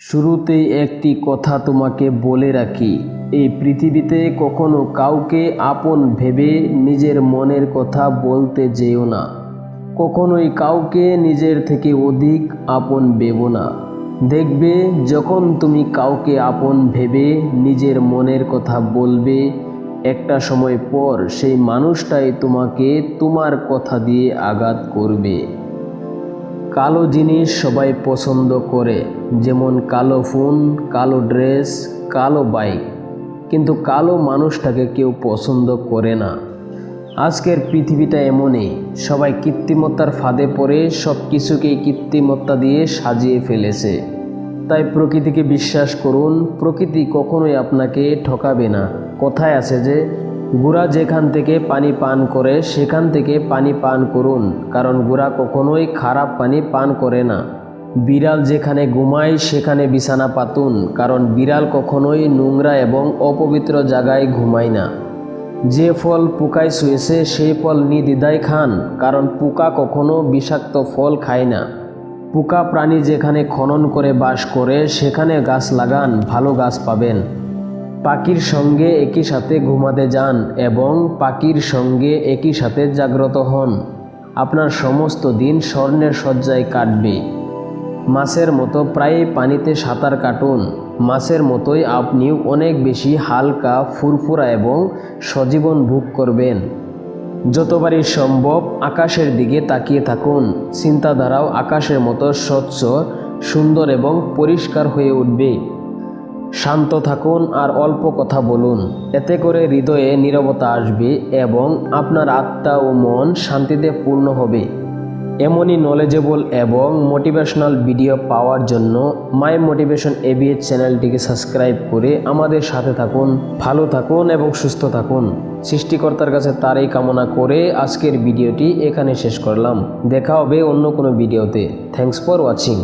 শুরুতেই একটি কথা তোমাকে বলে রাখি, এই পৃথিবীতে কখনো কাউকে আপন ভেবে নিজের মনের কথা বলতে যেও না। কখনোই কাউকে নিজের থেকে অধিক আপন ভেবো না। দেখবে, যখন তুমি কাউকে আপন ভেবে নিজের মনের কথা বলবে, একটা সময় পর সেই মানুষটাই তোমাকে তোমার কথা দিয়ে আঘাত করবে। কালো জিনিস সবাই পছন্দ করে, যেমন কালো ফোন, কালো ড্রেস, কালো বাইক। কিন্তু কালো মানুষটাকে কেউ পছন্দ করে না। আজকের পৃথিবীটা এমনই, সবাই কৃত্রিমত্তার ফাঁদে পড়ে সব কিছুকেই কৃত্রিমত্তা দিয়ে সাজিয়ে ফেলেছে। তাই প্রকৃতিকে বিশ্বাস করুন, প্রকৃতি কখনোই আপনাকে ঠকাবে না। কথায় আছে যে গুড়া যেখান থেকে পানি পান করে, সেখান থেকে পানি পান করুন, কারণ গুড়া কখনোই খারাপ পানি পান করে না। বিড়াল যেখানে ঘুমায়, সেখানে বিছানা পাতুন, কারণ বিড়াল কখনোই নোংরা এবং অপবিত্র জায়গায় ঘুমায় না। যে ফল পোকায় শুয়েছে, সেই ফল নির্দ্বিধায় খান, কারণ পোকা কখনো বিষাক্ত ফল খায় না। পোকা প্রাণী যেখানে খনন করে বাস করে, সেখানে গাছ লাগান, ভালো গাছ পাবেন। পাখির সঙ্গে একই সাথে ঘুমাতে যান এবং পাখির সঙ্গে একই সাথে জাগ্রত হন। আপনার সমস্ত দিন স্বর্ণের শয্যায় কাটবে। মাছের মতো প্রায় পানিতে সাঁতার কাটুন। মাছের মতোই আপনিও অনেক বেশি হালকা, ফুরফুরা এবং সজীবন ভোগ করবেন। যতবারই সম্ভব আকাশের দিকে তাকিয়ে থাকুন। চিন্তাধারাও আকাশের মতো স্বচ্ছ, সুন্দর এবং পরিষ্কার হয়ে উঠবে। শান্ত থাকুন আর অল্প কথা বলুন। এতে করে হৃদয়ে নীরবতা আসবে এবং আপনার আত্মা ও মন শান্তিতে পূর্ণ হবে। এমনই নলেজেবল এবং মোটিভেশনাল ভিডিও পাওয়ার জন্য মাই মোটিভেশন এবিএস চ্যানেলটিকে সাবস্ক্রাইব করে আমাদের সাথে থাকুন। ভালো থাকুন এবং সুস্থ থাকুন। সৃষ্টিকর্তার কাছে তারই কামনা করে আজকের ভিডিওটি এখানে শেষ করলাম। দেখা হবে অন্য কোনো ভিডিওতে থ্যাংকস ফর ওয়াচিং